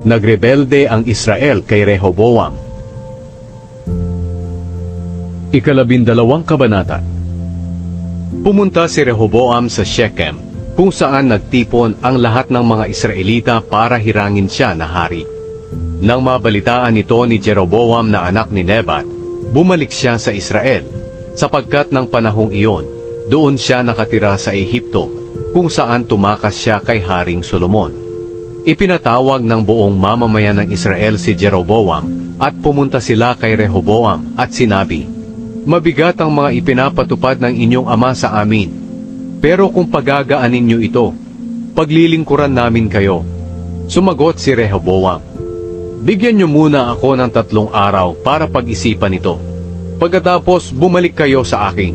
Nagrebelde ang Israel kay Rehoboam. Ikalabindalawang kabanata Pumunta si Rehoboam sa Shechem, kung saan nagtipon ang lahat ng mga Israelita para hirangin siya na hari. Nang mabalitaan ito ni Jeroboam na anak ni Nebat, bumalik siya sa Israel, sapagkat ng panahong iyon, doon siya nakatira sa Ehipto, kung saan tumakas siya kay Haring Solomon. Ipinatawag ng buong mamamayan ng Israel si Jeroboam at pumunta sila kay Rehoboam at sinabi, Mabigat ang mga ipinapatupad ng inyong ama sa amin, pero kung pagagaanin niyo ito, paglilingkuran namin kayo. Sumagot si Rehoboam, Bigyan niyo muna ako ng tatlong araw para pag-isipan ito. Pagkatapos bumalik kayo sa akin.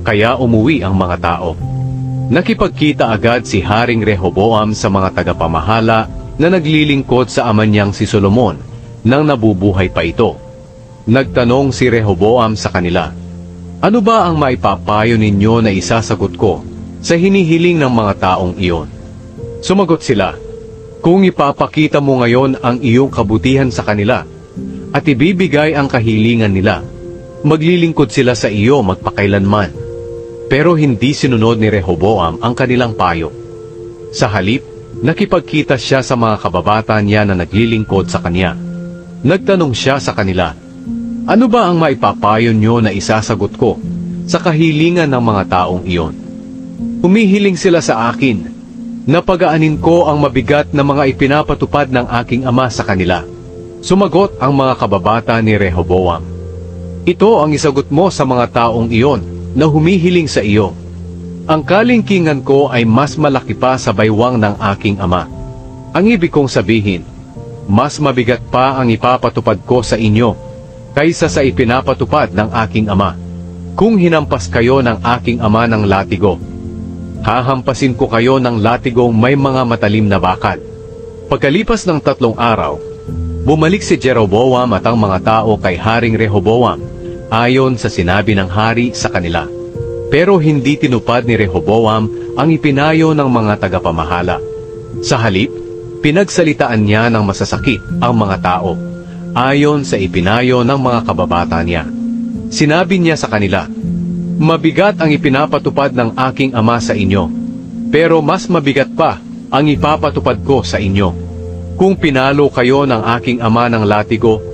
Kaya umuwi ang mga tao. Nakipagkita agad si Haring Rehoboam sa mga tagapamahala na naglilingkod sa ama niyang si Solomon nang nabubuhay pa ito. Nagtanong si Rehoboam sa kanila, Ano ba ang maipapayo ninyo na isasagot ko sa hinihiling ng mga taong iyon? Sumagot sila, Kung ipapakita mo ngayon ang iyong kabutihan sa kanila at ibibigay ang kahilingan nila, maglilingkod sila sa iyo magpakailanman. Pero hindi sinunod ni Rehoboam ang kanilang payo. Sa halip, nakipagkita siya sa mga kababata niya na naglilingkod sa kanya. Nagtanong siya sa kanila, Ano ba ang maipapayo nyo na isasagot ko sa kahilingan ng mga taong iyon? Humihiling sila sa akin, napagaanin ko ang mabigat na mga ipinapatupad ng aking ama sa kanila. Sumagot ang mga kababata ni Rehoboam, Ito ang isagot mo sa mga taong iyon na humihiling sa iyo. Ang kalingkingan ko ay mas malaki pa sa baywang ng aking ama. Ang ibig kong sabihin, mas mabigat pa ang ipapatupad ko sa inyo kaysa sa ipinapatupad ng aking ama. Kung hinampas kayo ng aking ama ng latigo, hahampasin ko kayo ng latigong may mga matalim na bakal. Pagkalipas ng tatlong araw, bumalik si Jeroboam at ang mga tao kay Haring Rehoboam ayon sa sinabi ng hari sa kanila. Pero hindi tinupad ni Rehoboam ang ipinayo ng mga tagapamahala. Sa halip, pinagsalitaan niya ng masasakit ang mga tao, ayon sa ipinayo ng mga kababata niya. Sinabi niya sa kanila, Mabigat ang ipinapatupad ng aking ama sa inyo, pero mas mabigat pa ang ipapatupad ko sa inyo. Kung pinalo kayo ng aking ama ng latigo,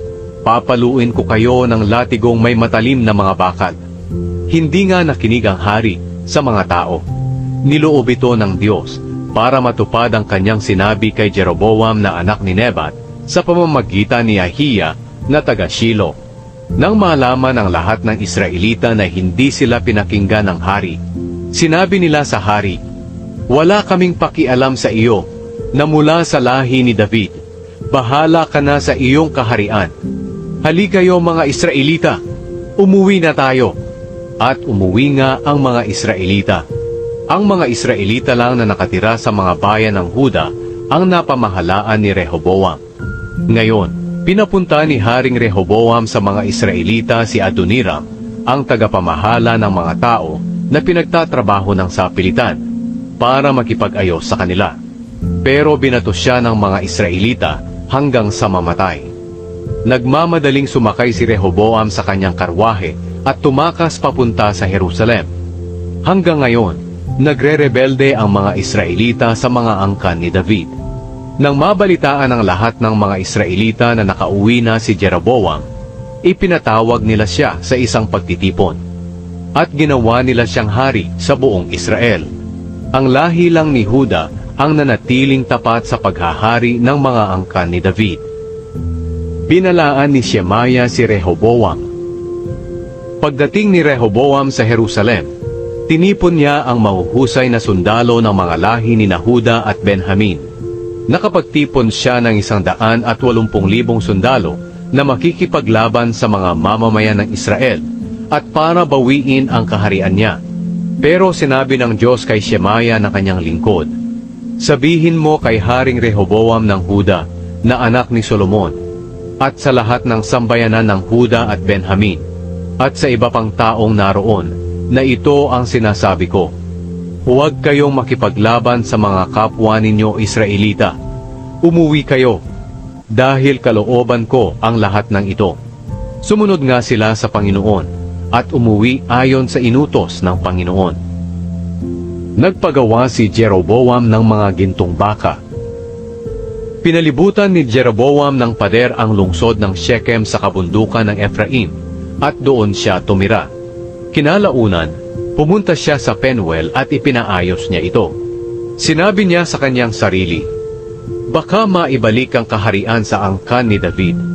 papaluin ko kayo ng latigong may matalim na mga bakal. Hindi nga nakinig ang hari sa mga tao. Niloob ito ng Diyos para matupad ang kanyang sinabi kay Jeroboam na anak ni Nebat sa pamamagitan ni Ahiya na taga Shilo. Nang malaman ang lahat ng Israelita na hindi sila pinakinggan ng hari, sinabi nila sa hari, Wala kaming pakialam sa iyo na mula sa lahi ni David. Bahala ka na sa iyong kaharian. Hali kayo mga Israelita, umuwi na tayo. At umuwi nga ang mga Israelita. Ang mga Israelita lang na nakatira sa mga bayan ng Huda ang napamahalaan ni Rehoboam. Ngayon, pinapunta ni Haring Rehoboam sa mga Israelita si Adoniram, ang tagapamahala ng mga tao na pinagtatrabaho ng sapilitan, para makipag-ayos sa kanila. Pero binato siya ng mga Israelita hanggang sa mamatay. Nagmamadaling sumakay si Rehoboam sa kanyang karwahe at tumakas papunta sa Jerusalem. Hanggang ngayon, nagre-rebelde ang mga Israelita sa mga angkan ni David. Nang mabalitaan ng lahat ng mga Israelita na nakauwi na si Jeroboam, ipinatawag nila siya sa isang pagtitipon. At ginawa nila siyang hari sa buong Israel. Ang lahi lang ni Huda ang nanatiling tapat sa paghahari ng mga angkan ni David. Binalaan ni Shemaya si Rehoboam. Pagdating ni Rehoboam sa Jerusalem, tinipon niya ang mahuhusay na sundalo ng mga lahi ni Nahuda at Benjamin. Nakapagtipon siya ng isang daan at walumpung libong sundalo na makikipaglaban sa mga mamamayan ng Israel at para bawiin ang kaharian niya. Pero sinabi ng Diyos kay Shemaya na kanyang lingkod, Sabihin mo kay Haring Rehoboam ng Huda na anak ni Solomon at sa lahat ng sambayanan ng Huda at Benjamin at sa iba pang taong naroon na ito ang sinasabi ko. Huwag kayong makipaglaban sa mga kapwa ninyo Israelita. Umuwi kayo dahil kalooban ko ang lahat ng ito. Sumunod nga sila sa Panginoon at umuwi ayon sa inutos ng Panginoon. Nagpagawa si Jeroboam ng mga gintong baka. Pinalibutan ni Jeroboam ng pader ang lungsod ng Shechem sa kabundukan ng Ephraim at doon siya tumira. Kinalaunan, pumunta siya sa Penuel at ipinaayos niya ito. Sinabi niya sa kanyang sarili, Baka maibalik ang kaharian sa angkan ni David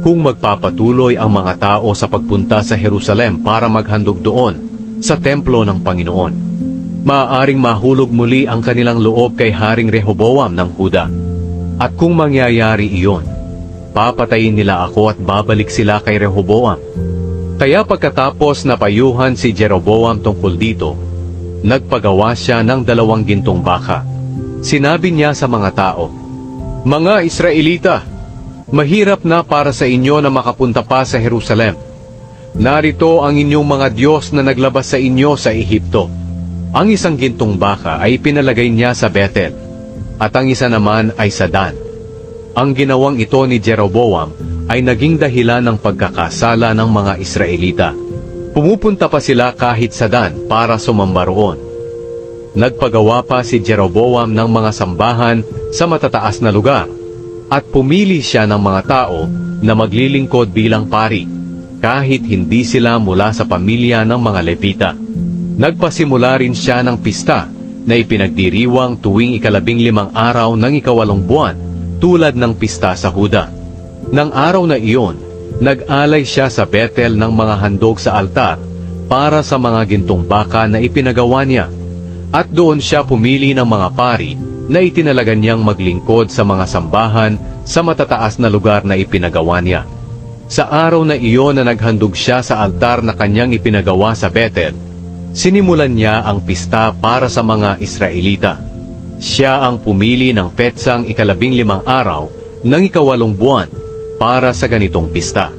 kung magpapatuloy ang mga tao sa pagpunta sa Jerusalem para maghandog doon sa templo ng Panginoon. Maaaring mahulog muli ang kanilang loob kay Haring Rehoboam ng Huda. At kung mangyayari iyon, papatayin nila ako at babalik sila kay Rehoboam. Kaya pagkatapos napayuhan si Jeroboam tungkol dito, nagpagawa siya ng dalawang gintong baka. Sinabi niya sa mga tao, Mga Israelita, mahirap na para sa inyo na makapunta pa sa Jerusalem. Narito ang inyong mga Diyos na naglabas sa inyo sa Ehipto. Ang isang gintong baka ay pinalagay niya sa Bethel, at ang isa naman ay sa Dan. Ang ginawang ito ni Jeroboam ay naging dahilan ng pagkakasala ng mga Israelita. Pumupunta pa sila kahit sa Dan para sumamba roon. Nagpagawa pa si Jeroboam ng mga sambahan sa matataas na lugar at pumili siya ng mga tao na maglilingkod bilang pari kahit hindi sila mula sa pamilya ng mga Levita. Nagpasimula rin siya ng pista na ipinagdiriwang tuwing ikalabing limang araw ng ikawalong buwan tulad ng pista sa Huda. Nang araw na iyon, nag-alay siya sa Bethel ng mga handog sa altar para sa mga gintong baka na ipinagawa niya at doon siya pumili ng mga pari na itinalagan niyang maglingkod sa mga sambahan sa matataas na lugar na ipinagawa niya. Sa araw na iyon na naghandog siya sa altar na kanyang ipinagawa sa Bethel, sinimulan niya ang pista para sa mga Israelita. Siya ang pumili ng petsang ikalabing limang araw ng ikawalong buwan para sa ganitong pista.